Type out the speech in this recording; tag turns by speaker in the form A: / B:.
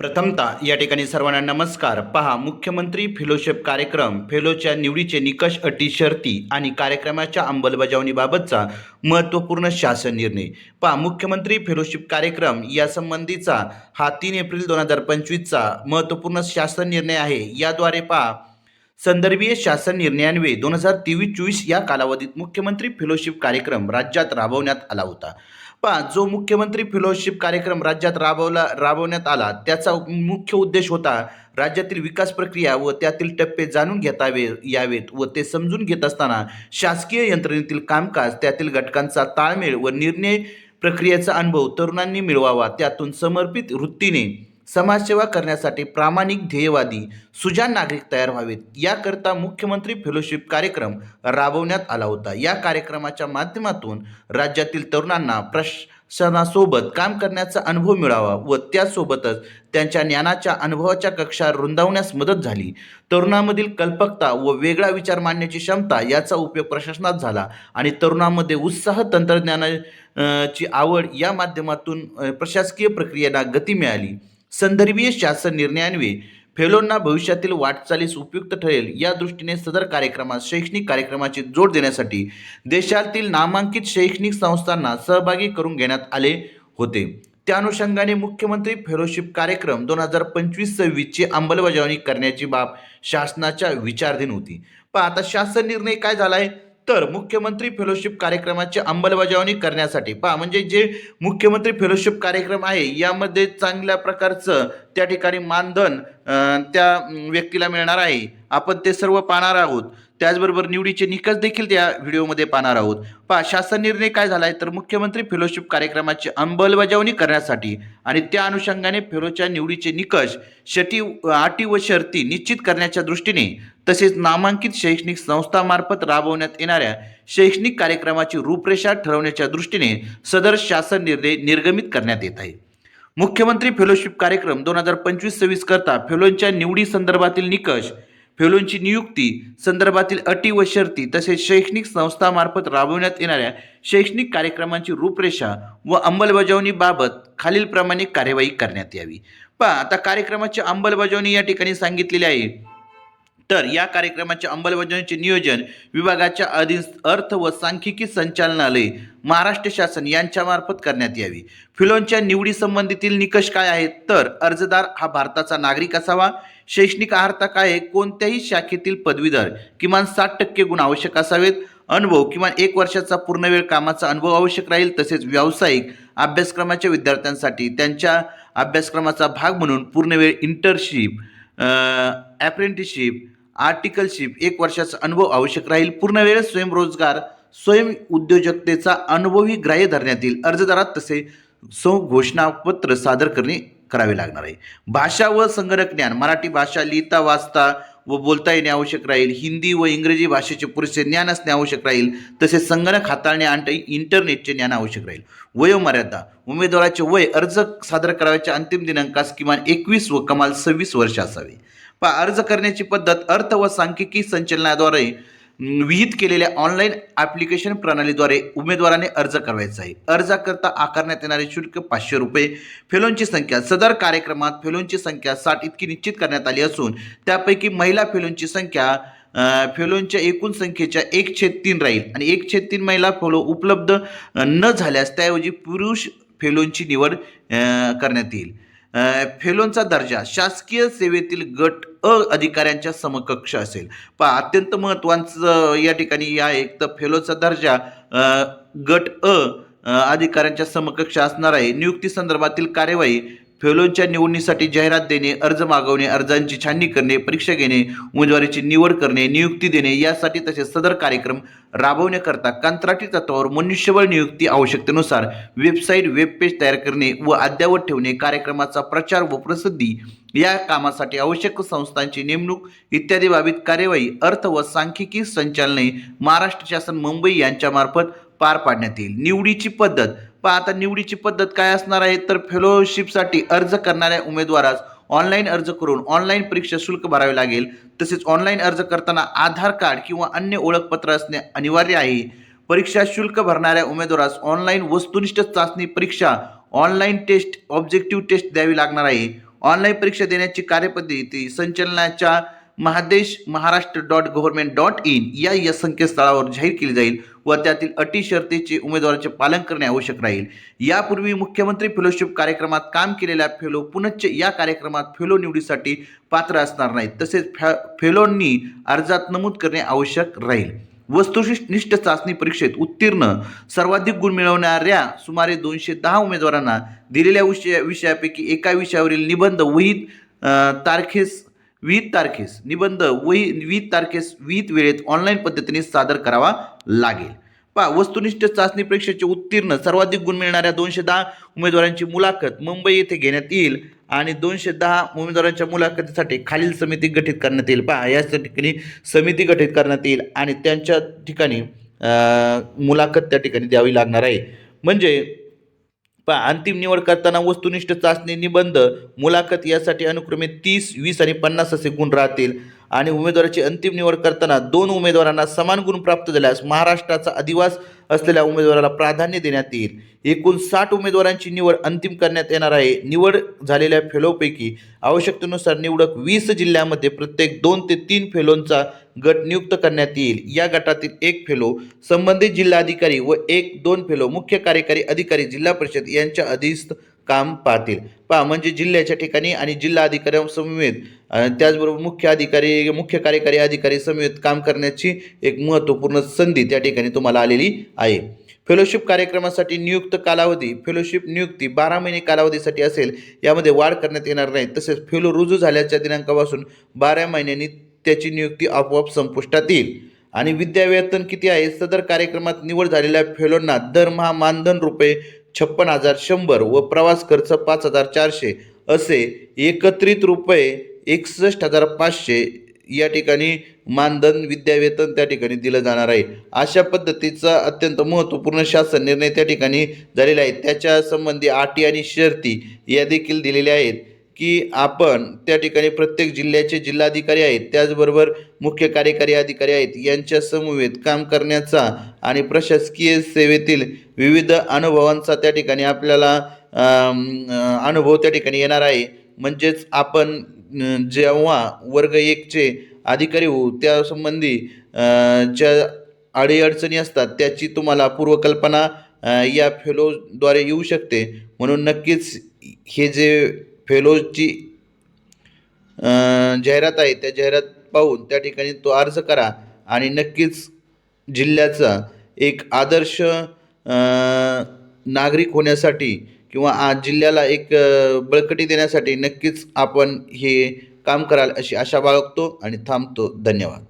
A: प्रथमतः या ठिकाणी सर्वांना नमस्कार. पहा मुख्यमंत्री फेलोशिप कार्यक्रम फेलोच्या निवडीचे निकष अटी शर्ती आणि कार्यक्रमाच्या अंमलबजावणीबाबतचा महत्त्वपूर्ण शासन निर्णय. पहा मुख्यमंत्री फेलोशिप कार्यक्रम यासंबंधीचा हा तीन एप्रिल दोन हजार पंचवीसचा महत्त्वपूर्ण शासन निर्णय आहे. याद्वारे पहा संदर्भीय शासन निर्णयान्वये दोन हजार तेवीस चोवीस या कालावधीत मुख्यमंत्री फेलोशिप कार्यक्रम राज्यात राबवण्यात आला होता. पहा जो मुख्यमंत्री फेलोशिप कार्यक्रम राज्यात राबवला राबवण्यात आला त्याचा मुख्य उद्देश होता राज्यातील विकास प्रक्रिया व त्यातील टप्पे जाणून घेतावे यावेत व ते समजून घेत असताना शासकीय यंत्रणेतील कामकाज त्यातील घटकांचा ताळमेळ व निर्णय प्रक्रियेचा अनुभव तरुणांनी मिळवावा त्यातून समर्पित वृत्तीने समाजसेवा करण्यासाठी प्रामाणिक ध्येयवादी सुजाण नागरिक तयार व्हावेत. याकरता मुख्यमंत्री फेलोशिप कार्यक्रम राबवण्यात आला होता. या कार्यक्रमाच्या माध्यमातून राज्यातील तरुणांना प्रशासनासोबत काम करण्याचा अनुभव मिळावा व त्यासोबतच त्यांच्या ज्ञानाच्या अनुभवाच्या कक्षा रुंदावण्यास मदत झाली. तरुणामधील कल्पकता व वेगळा विचार मांडण्याची क्षमता याचा उपयोग प्रशासनात झाला आणि तरुणामध्ये उत्साह तंत्रज्ञानाची आवड या माध्यमातून प्रशासकीय प्रक्रियेला गती मिळाली. संदर्भीय शासन निर्णयान्वये फेलोंना भविष्यातील वाटचालीस उपयुक्त ठरेल. या दृष्टीने सदर कार्यक्रमात शैक्षणिक कार्यक्रमाची जोड देण्यासाठी देशातील नामांकित शैक्षणिक संस्थांना सहभागी करून घेण्यात आले होते. त्या अनुषंगाने मुख्यमंत्री फेलोशिप कार्यक्रम दोन हजार पंचवीस सव्वीसची अंमलबजावणी करण्याची बाब शासनाच्या विचारधीन होती. पण आता शासन निर्णय काय झाला आहे तर मुख्यमंत्री फेलोशिप कार्यक्रमाची अंमलबजावणी करण्यासाठी पहा म्हणजे जे मुख्यमंत्री फेलोशिप कार्यक्रम आहे यामध्ये चांगल्या प्रकारचं त्या ठिकाणी मानधन त्या व्यक्तीला मिळणार आहे. आपण ते सर्व पाहणार आहोत. त्याचबरोबर निवडीचे निकष देखील त्या व्हिडिओमध्ये पाहणार आहोत. पहा शासन निर्णय काय झाला आहे तर मुख्यमंत्री फेलोशिप कार्यक्रमाची अंमलबजावणी करण्यासाठी आणि त्या अनुषंगाने फेलोच्या निवडीचे निकष शटी अटी व शर्ती निश्चित करण्याच्या दृष्टीने तसेच नामांकित शैक्षणिक संस्थामार्फत राबवण्यात येणाऱ्या शैक्षणिक कार्यक्रमाची रूपरेषा ठरवण्याच्या दृष्टीने सदर शासन निर्णय निर्गमित करण्यात येत आहे. मुख्यमंत्री फेलोशिप कार्यक्रम दोन हजार पंचवीस सव्वीस करता फेलोंच्या निवडी संदर्भातील निकष फेलोंची नियुक्ती संदर्भातील अटी व शर्ती तसेच शैक्षणिक संस्थामार्फत राबवण्यात येणाऱ्या शैक्षणिक कार्यक्रमांची रूपरेषा व अंमलबजावणीबाबत खालीलप्रमाणे कार्यवाही करण्यात यावी. पहा आता कार्यक्रमाची अंमलबजावणी या ठिकाणी सांगितलेली आहे. तर या कार्यक्रमाच्या अंमलबजावणीचे नियोजन विभागाच्या अधीन अर्थ व सांख्यिकी संचालनालय महाराष्ट्र शासन यांच्यामार्फत करण्यात यावी. फिलोनच्या निवडीसंबंधीतील निकष काय आहेत? तर अर्जदार हा भारताचा नागरिक असावा. शैक्षणिक अर्हता काय आहे? कोणत्याही शाखेतील पदवीधर किमान साठ टक्के गुण आवश्यक असावेत. अनुभव किमान एक वर्षाचा पूर्णवेळ कामाचा अनुभव आवश्यक राहील. तसेच व्यावसायिक अभ्यासक्रमाच्या विद्यार्थ्यांसाठी त्यांच्या अभ्यासक्रमाचा भाग म्हणून पूर्णवेळ इंटर्नशिप ॲप्रेंटिसशिप आर्टिकलशिप एक वर्षाचा अनुभव आवश्यक राहील. पूर्णवेळ स्वयंरोजगार स्वयं उद्योजकतेचा अनुभवही ग्राह्य धरण्यात येईल अर्जदारात तसे घोषणापत्र सादर करणे करावे लागणार आहे. भाषा व संगणक ज्ञान मराठी भाषा लिहिता वाचता व बोलता येणे आवश्यक राहील. हिंदी व इंग्रजी भाषेचे पुरेसे ज्ञान असणे आवश्यक राहील. तसेच संगणक हाताळणे आणि इंटरनेटचे ज्ञान आवश्यक राहील. वयोमर्यादा उमेदवाराचे वय अर्ज सादर करावयाच्या अंतिम दिनांकास किमान एकवीस व कमाल सव्वीस वर्ष असावे. अर्ज करण्याची पद्धत अर्थ व सांख्यिकी संचलनाद्वारे विहित केलेल्या ऑनलाईन ॲप्लिकेशन प्रणालीद्वारे उमेदवाराने अर्ज करायचा आहे. अर्जाकरता आकारण्यात येणारे शुल्क पाचशे रुपये. फेलोंची संख्या सदर कार्यक्रमात फेलोंची संख्या साठ इतकी निश्चित करण्यात आली असून त्यापैकी महिला फेलोंची संख्या फेलोंच्या एकूण संख्येच्या एक छेद तीन राहील आणि एक छेद तीन महिला फेलो उपलब्ध न झाल्यास त्याऐवजी पुरुष फेलोंची निवड करण्यात येईल. फेलोनचा फेलोंचा दर्जा शासकीय सेवेतील गट अ अधिकाऱ्यांच्या समकक्ष असेल. पहा अत्यंत महत्त्वाचं या ठिकाणी या एक तर फेलोचा दर्जा गट अ, अधिकाऱ्यांच्या समकक्ष असणार आहे. नियुक्ती संदर्भातील कार्यवाही फेलोंच्या निवडणीसाठी जाहिरात देणे अर्ज मागवणे अर्जांची छाननी करणे परीक्षा घेणे उमेदवारीची निवड करणे नियुक्ती देणे यासाठी तसेच सदर कार्यक्रम राबवण्याकरता कंत्राटी तत्वावर मनुष्यबळ नियुक्ती आवश्यकतेनुसार वेबसाईट वेबपेज तयार करणे व अद्ययावत ठेवणे कार्यक्रमाचा प्रचार व प्रसिद्धी या कामासाठी आवश्यक संस्थांची नेमणूक इत्यादी बाबीत कार्यवाही अर्थ व सांख्यिकी संचालने महाराष्ट्र शासन मुंबई यांच्यामार्फत पार पाडण्यात येईल. निवडीची पद्धत पहा आता निवडीची पद्धत काय असणार आहे? तर फेलोशिपसाठी अर्ज करणाऱ्या उमेदवारास ऑनलाईन अर्ज करून ऑनलाईन परीक्षा शुल्क भरावे लागेल. तसेच ऑनलाईन अर्ज करताना आधार कार्ड किंवा अन्य ओळखपत्र असणे अनिवार्य आहे. परीक्षा शुल्क भरणाऱ्या उमेदवारास ऑनलाईन वस्तुनिष्ठ चाचणी परीक्षा ऑनलाईन टेस्ट ऑब्जेक्टिव्ह टेस्ट द्यावी लागणार आहे. ऑनलाईन परीक्षा देण्याची कार्यपद्धती संचलनाच्या महादेश Maharashtra dot government dot in या या संकेतस्थळावर जाहीर केली जाईल व त्यातील अटी शर्तीचे उमेदवाराचे पालन करणे आवश्यक राहील. यापूर्वी मुख्यमंत्री फेलोशिप कार्यक्रमात काम केलेल्या फेलो पुनश्च या कार्यक्रमात फेलो निवडीसाठी पात्र असणार नाहीत. तसेच फॅ फेलोंनी अर्जात नमूद करणे आवश्यक राहील. वस्तुनिष्ठ चाचणी परीक्षेत उत्तीर्ण सर्वाधिक गुण मिळवणाऱ्या सुमारे दोनशे दहा उमेदवारांना दिलेल्या विषया विषयापैकी एका विषयावरील निबंध वहीत तारखेस विहित तारखेस निबंध वही विहित तारखेस विहित वेळेत ऑनलाईन पद्धतीने सादर करावा लागेल. पहा वस्तुनिष्ठ चाचणी परीक्षेचे उत्तीर्ण सर्वाधिक गुण मिळणाऱ्या दोनशे दहा उमेदवारांची मुलाखत मुंबई येथे घेण्यात येईल आणि दोनशे दहा उमेदवारांच्या मुलाखतीसाठी खालील समिती गठीत करण्यात येईल. पहा या ठिकाणी समिती गठीत करण्यात येईल आणि त्यांच्या ठिकाणी मुलाखत त्या ठिकाणी द्यावी लागणार आहे. म्हणजे पहा अंतिम निवड करताना वस्तुनिष्ठ चाचणी निबंध मुलाखत यासाठी अनुक्रमे तीस वीस आणि पन्नास असे गुण राहतील. आणि उमेदवाराची अंतिम निवड करताना दोन उमेदवारांना समान गुण प्राप्त झाल्यास महाराष्ट्राचा अधिवास असलेल्या उमेदवाराला प्राधान्य देण्यात येईल. एकूण साठ उमेदवारांची निवड अंतिम करण्यात येणार आहे. निवड झालेल्या फेलोपैकी आवश्यकतेनुसार निवडक वीस जिल्ह्यामध्ये प्रत्येक दोन ते तीन फेलोंचा गट नियुक्त करण्यात येईल. या गटातील एक फेलो संबंधित जिल्हाधिकारी व एक दोन फेलो मुख्य कार्यकारी अधिकारी जिल्हा परिषद यांच्या अधीस्त काम पाहतील. पहा म्हणजे जिल्ह्याच्या ठिकाणी आणि जिल्हा अधिकाऱ्यांसमवेत समवेत त्याचबरोबर मुख्य अधिकारी मुख्य कार्यकारी अधिकारी समवेत काम करण्याची एक महत्त्वपूर्ण संधी त्या ठिकाणी तुम्हाला आलेली आहे. फेलोशिप कार्यक्रमासाठी नियुक्त कालावधी फेलोशिप नियुक्ती बारा महिने कालावधीसाठी असेल यामध्ये वाढ करण्यात येणार नाही. तसेच फेलो रुजू झाल्याच्या दिनांकापासून बारा महिन्यांनी त्याची नियुक्ती आपोआप संपुष्टात येईल. आणि विद्यावेतन किती आहे? सदर कार्यक्रमात निवड झालेल्या फेलोंना दरमहा मानधन रुपये छप्पन हजार शंभर व प्रवास खर्च पाच हजार चारशे असे एकत्रित रुपये एकसष्ट हजार पाचशे या ठिकाणी मानधन विद्यावेतन त्या ठिकाणी दिलं जाणार आहे. अशा पद्धतीचा अत्यंत महत्त्वपूर्ण शासन निर्णय त्या ठिकाणी झालेला आहे. त्याच्या संबंधी अटी आणि शर्ती या देखील दिलेल्या आहेत. की आपण त्या ठिकाणी प्रत्येक जिल्ह्याचे जिल्हाधिकारी आहेत त्याचबरोबर मुख्य कार्यकारी अधिकारी आहेत यांच्या समवेत काम करण्याचा आणि प्रशासकीय सेवेतील विविध अनुभवांचा त्या ठिकाणी आपल्याला अनुभव त्या ठिकाणी येणार आहे. म्हणजेच आपण जेव्हा वर्ग एकचे अधिकारी होऊ त्या संबंधी ज्या अडीअडचणी असतात त्याची तुम्हाला पूर्वकल्पना या फेलोद्वारे येऊ शकते. म्हणून नक्कीच हे जे फेलोची जाहिरात आहे त्या जाहिरात पाहून त्या ठिकाणी तो अर्ज करा आणि नक्कीच जिल्ह्याचा एक आदर्श नागरिक होण्यासाठी किंवा आज जिल्ह्याला एक बळकटी देण्यासाठी नक्कीच आपण हे काम कराल अशी आशा बाळगतो आणि थांबतो. धन्यवाद.